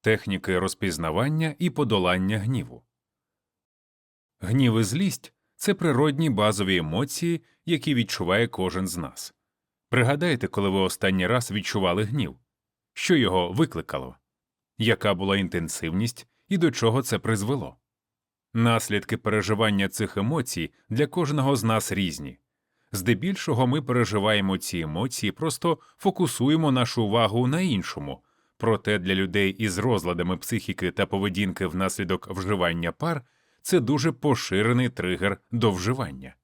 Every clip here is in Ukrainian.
Техніки розпізнавання і подолання гніву. Гнів і злість це природні базові емоції, які відчуває кожен з нас. Пригадайте, коли ви останній раз відчували гнів, що його викликало, яка була інтенсивність і до чого це призвело. Наслідки переживання цих емоцій для кожного з нас різні. Здебільшого ми переживаємо ці емоції, просто фокусуємо нашу увагу на іншому, проте для людей із розладами психіки та поведінки внаслідок вживання пар це дуже поширений тригер до вживання.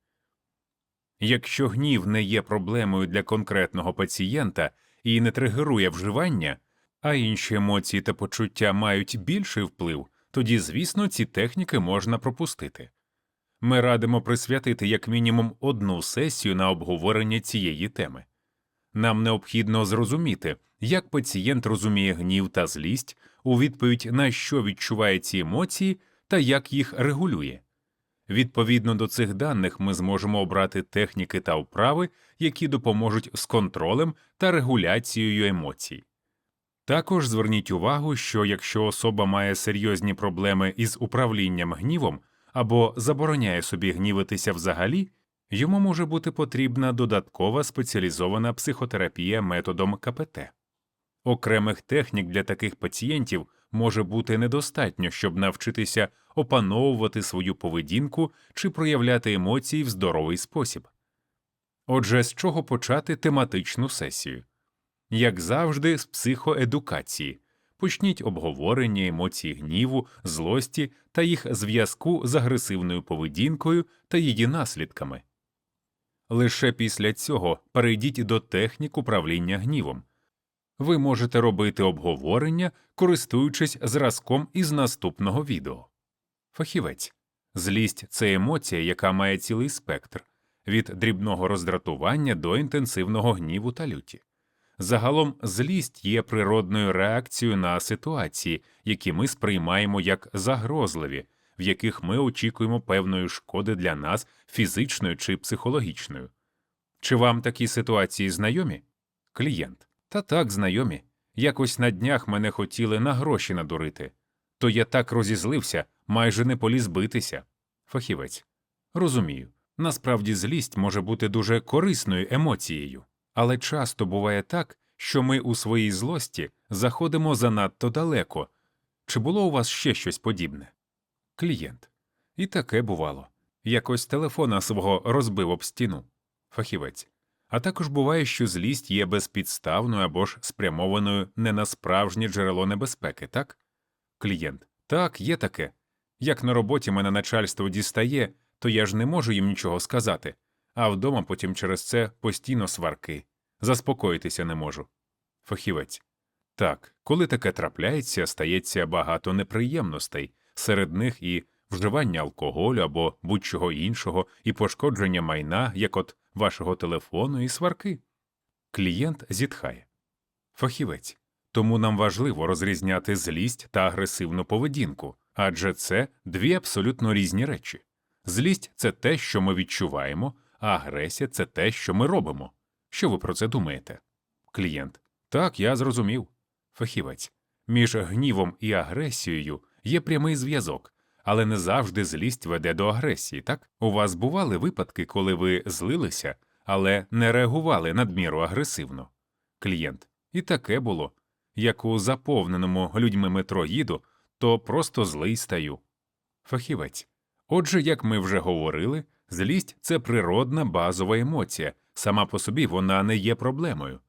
Якщо гнів не є проблемою для конкретного пацієнта і не тригерує вживання, а інші емоції та почуття мають більший вплив, тоді, звісно, ці техніки можна пропустити. Ми радимо присвятити як мінімум одну сесію на обговорення цієї теми. Нам необхідно зрозуміти, як пацієнт розуміє гнів та злість, у відповідь на що відчуває ці емоції та як їх регулює. Відповідно до цих даних ми зможемо обрати техніки та вправи, які допоможуть з контролем та регуляцією емоцій. Також зверніть увагу, що якщо особа має серйозні проблеми із управлінням гнівом або забороняє собі гнівитися взагалі, йому може бути потрібна додаткова спеціалізована психотерапія методом КПТ. Окремих технік для таких пацієнтів може бути недостатньо, щоб навчитися опановувати свою поведінку чи проявляти емоції в здоровий спосіб. Отже, з чого почати тематичну сесію? Як завжди, з психоедукації. Почніть обговорення емоцій гніву, злості та їх зв'язку з агресивною поведінкою та її наслідками. Лише після цього перейдіть до технік управління гнівом. Ви можете робити обговорення, користуючись зразком із наступного відео. Фахівець злість це емоція, яка має цілий спектр від дрібного роздратування до інтенсивного гніву та люті. Загалом злість є природною реакцією на ситуації, які ми сприймаємо як загрозливі, в яких ми очікуємо певної шкоди для нас фізичною чи психологічною. Чи вам такі ситуації знайомі? Клієнт. Та так, знайомі. Якось на днях мене хотіли на гроші надурити. То я так розізлився, майже не поліз битися. Фахівець. Розумію. Насправді злість може бути дуже корисною емоцією. Але часто буває так, що ми у своїй злості заходимо занадто далеко. Чи було у вас ще щось подібне? Клієнт. І таке бувало. Якось телефона свого розбив об стіну. Фахівець. А також буває, що злість є безпідставною або ж спрямованою не на справжнє джерело небезпеки, так? Клієнт. Так, є таке. Як на роботі мене начальство дістає, то я ж не можу їм нічого сказати а вдома потім через це постійно сварки. Заспокоїтися не можу. Фахівець. Так, коли таке трапляється, стається багато неприємностей, серед них і вживання алкоголю або будь-чого іншого, і пошкодження майна, як от вашого телефону, і сварки. Клієнт зітхає. Фахівець. Тому нам важливо розрізняти злість та агресивну поведінку, адже це дві абсолютно різні речі. Злість це те, що ми відчуваємо, а агресія це те, що ми робимо. Що ви про це думаєте? Клієнт. Так, я зрозумів. Фахівець. Між гнівом і агресією є прямий зв'язок, але не завжди злість веде до агресії, так? У вас бували випадки, коли ви злилися, але не реагували надміру агресивно. Клієнт. І таке було. Як у заповненому людьми метро їду, то просто злий стаю. Фахівець. Отже, як ми вже говорили, Злість це природна базова емоція, сама по собі вона не є проблемою.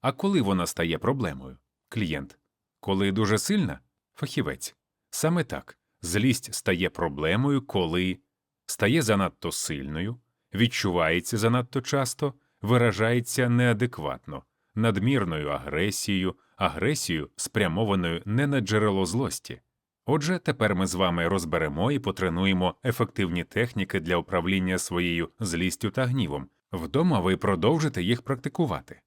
А коли вона стає проблемою? Клієнт. Коли дуже сильна? Фахівець. Саме так. Злість стає проблемою, коли стає занадто сильною, відчувається занадто часто, виражається неадекватно, надмірною агресією, агресією, спрямованою не на джерело злості. Отже, тепер ми з вами розберемо і потренуємо ефективні техніки для управління своєю злістю та гнівом. Вдома ви продовжите їх практикувати.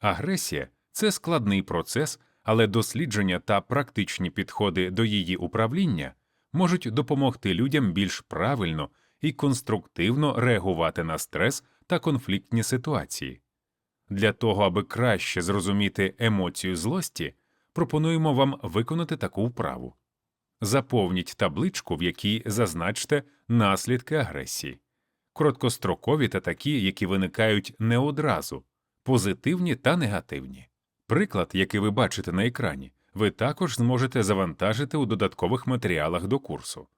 Агресія це складний процес, але дослідження та практичні підходи до її управління можуть допомогти людям більш правильно і конструктивно реагувати на стрес та конфліктні ситуації. Для того, аби краще зрозуміти емоцію злості пропонуємо вам виконати таку вправу. Заповніть табличку, в якій зазначте наслідки агресії, короткострокові та такі, які виникають не одразу, позитивні та негативні. Приклад, який ви бачите на екрані, ви також зможете завантажити у додаткових матеріалах до курсу.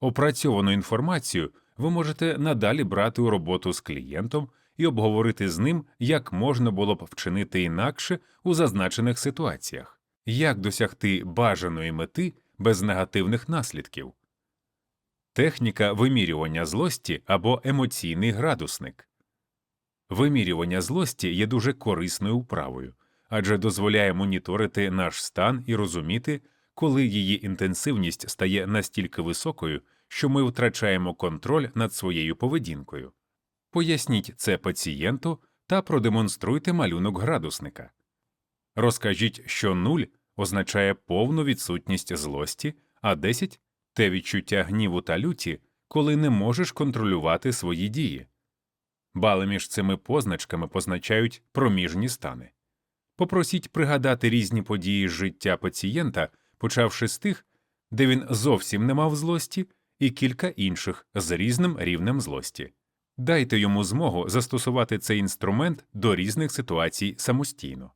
Опрацьовану інформацію ви можете надалі брати у роботу з клієнтом і обговорити з ним, як можна було б вчинити інакше у зазначених ситуаціях, як досягти бажаної мети без негативних наслідків. Техніка вимірювання злості або емоційний градусник. Вимірювання злості є дуже корисною вправою, адже дозволяє моніторити наш стан і розуміти, коли її інтенсивність стає настільки високою, що ми втрачаємо контроль над своєю поведінкою. Поясніть це пацієнту та продемонструйте малюнок градусника. Розкажіть, що 0 означає повну відсутність злості, а 10 – те відчуття гніву та люті, коли не можеш контролювати свої дії. Бали між цими позначками позначають проміжні стани. Попросіть пригадати різні події життя пацієнта, почавши з тих, де він зовсім не мав злості, і кілька інших з різним рівнем злості. Дайте йому змогу застосувати цей інструмент до різних ситуацій самостійно.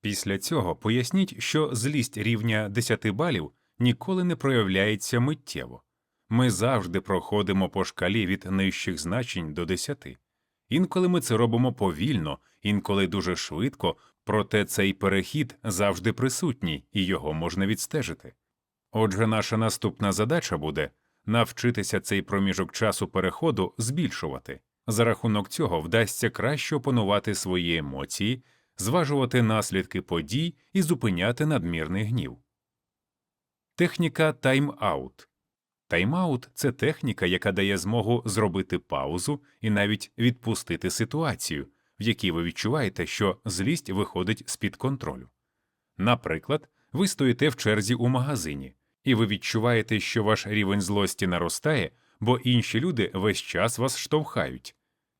Після цього поясніть, що злість рівня 10 балів ніколи не проявляється миттєво. Ми завжди проходимо по шкалі від нижчих значень до 10. Інколи ми це робимо повільно, інколи дуже швидко, проте цей перехід завжди присутній і його можна відстежити. Отже, наша наступна задача буде навчитися цей проміжок часу переходу збільшувати. За рахунок цього вдасться краще опанувати свої емоції, зважувати наслідки подій і зупиняти надмірний гнів. Техніка тайм-аут. Тайм-аут – це техніка, яка дає змогу зробити паузу і навіть відпустити ситуацію, в якій ви відчуваєте, що злість виходить з під контролю. Наприклад, ви стоїте в черзі у магазині, і ви відчуваєте, що ваш рівень злості наростає, бо інші люди весь час вас штовхають.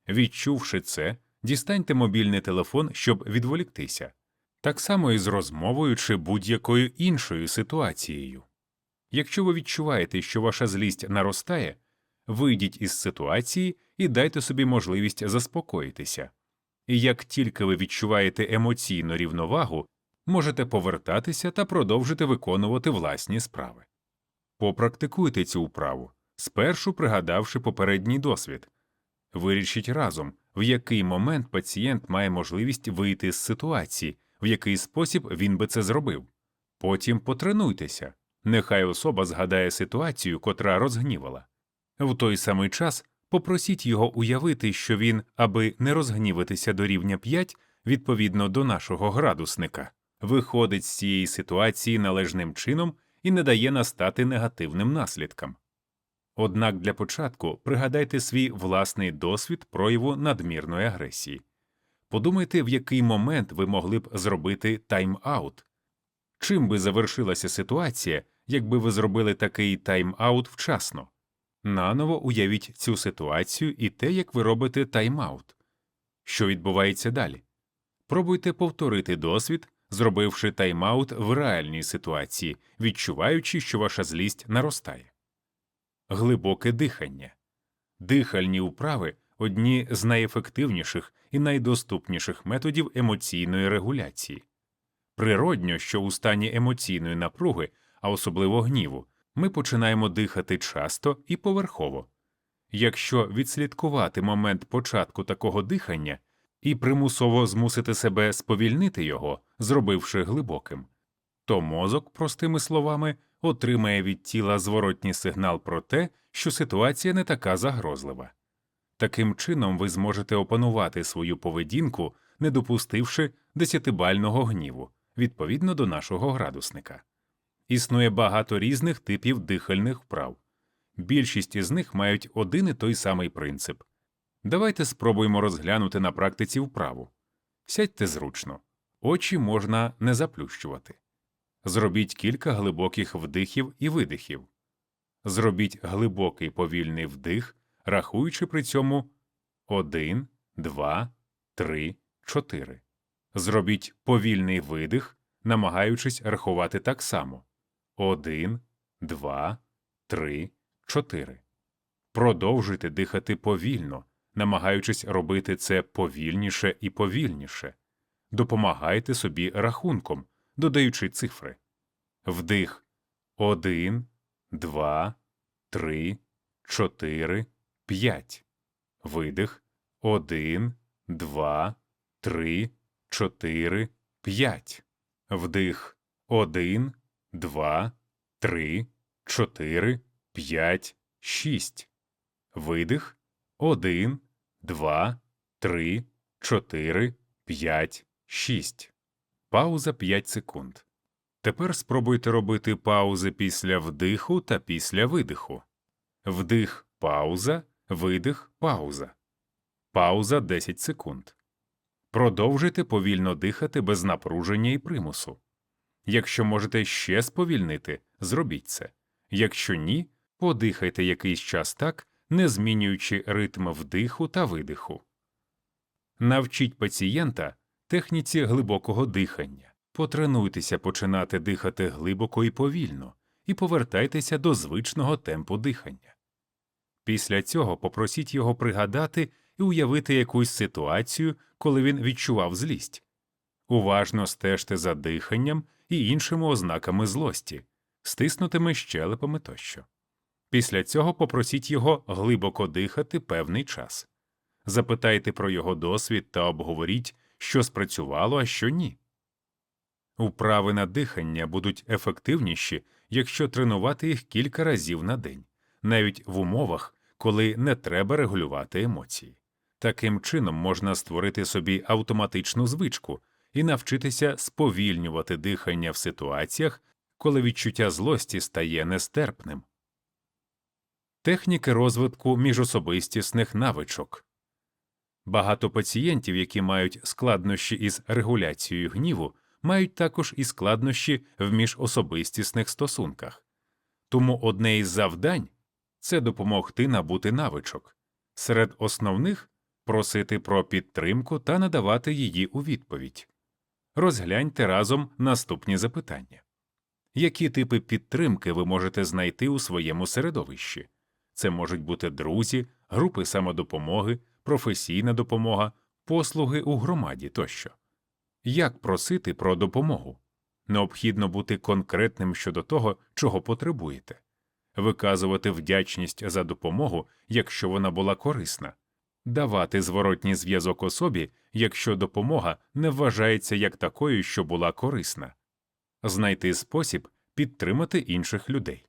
Відчувши це, дістаньте мобільний телефон, щоб відволіктися, так само і з розмовою чи будь-якою іншою ситуацією. Якщо ви відчуваєте, що ваша злість наростає, вийдіть із ситуації і дайте собі можливість заспокоїтися. І як тільки ви відчуваєте емоційну рівновагу, можете повертатися та продовжити виконувати власні справи. Попрактикуйте цю вправу, спершу пригадавши попередній досвід. Вирішіть разом, в який момент пацієнт має можливість вийти з ситуації, в який спосіб він би це зробив. Потім потренуйтеся. Нехай особа згадає ситуацію, котра розгнівала. В той самий час попросіть його уявити, що він, аби не розгніватися до рівня 5, відповідно до нашого градусника, виходить з цієї ситуації належним чином і не дає настати негативним наслідкам. Однак для початку пригадайте свій власний досвід прояву надмірної агресії. Подумайте, в який момент ви могли б зробити тайм-аут. Чим би завершилася ситуація, якби ви зробили такий тайм-аут вчасно? Наново уявіть цю ситуацію і те, як ви робите тайм-аут. Що відбувається далі? Пробуйте повторити досвід, зробивши тайм-аут в реальній ситуації, відчуваючи, що ваша злість наростає. Глибоке дихання. Дихальні вправи одні з найефективніших і найдоступніших методів емоційної регуляції. Природньо, що у стані емоційної напруги, а особливо гніву, ми починаємо дихати часто і поверхово. Якщо відслідкувати момент початку такого дихання і примусово змусити себе сповільнити його, зробивши глибоким, то мозок, простими словами, отримає від тіла зворотній сигнал про те, що ситуація не така загрозлива. Таким чином ви зможете опанувати свою поведінку, не допустивши десятибального гніву відповідно до нашого градусника. Існує багато різних типів дихальних вправ. Більшість із них мають один і той самий принцип. Давайте спробуємо розглянути на практиці вправу. Сядьте зручно, очі можна не заплющувати. Зробіть кілька глибоких вдихів і видихів. Зробіть глибокий повільний вдих, рахуючи при цьому 1, 2, 3, 4. Зробіть повільний видих, намагаючись рахувати так само один, два, три, чотири. Продовжуйте дихати повільно, намагаючись робити це повільніше і повільніше. Допомагайте собі рахунком, додаючи цифри. Вдих один, два, три, чотири, п'ять. Видих один, два, три, чотири, п'ять. Вдих один, два, три, чотири, п'ять, шість. Видих один, два, три, чотири, п'ять, шість. Пауза 5 секунд. Тепер спробуйте робити паузи після вдиху та після видиху. Вдих пауза, видих пауза. Пауза 10 секунд. Продовжуйте повільно дихати без напруження і примусу. Якщо можете ще сповільнити, зробіть це. Якщо ні, подихайте якийсь час так, не змінюючи ритм вдиху та видиху. Навчіть пацієнта техніці глибокого дихання. Потренуйтеся починати дихати глибоко і повільно, і повертайтеся до звичного темпу дихання. Після цього попросіть його пригадати і уявити якусь ситуацію, коли він відчував злість. Уважно стежте за диханням і іншими ознаками злості, стиснутими щелепами тощо. Після цього попросіть його глибоко дихати певний час. Запитайте про його досвід та обговоріть, що спрацювало, а що ні. Вправи на дихання будуть ефективніші, якщо тренувати їх кілька разів на день, навіть в умовах, коли не треба регулювати емоції. Таким чином можна створити собі автоматичну звичку і навчитися сповільнювати дихання в ситуаціях, коли відчуття злості стає нестерпним. Техніки розвитку міжособистісних навичок Багато пацієнтів, які мають складнощі із регуляцією гніву, мають також і складнощі в міжособистісних стосунках. Тому одне із завдань це допомогти набути навичок. Серед основних просити про підтримку та надавати її у відповідь. Розгляньте разом наступні запитання. Які типи підтримки ви можете знайти у своєму середовищі? Це можуть бути друзі, групи самодопомоги, професійна допомога, послуги у громаді тощо. Як просити про допомогу? Необхідно бути конкретним щодо того, чого потребуєте, виказувати вдячність за допомогу, якщо вона була корисна, давати зворотній зв'язок особі, якщо допомога не вважається як такою, що була корисна, знайти спосіб підтримати інших людей.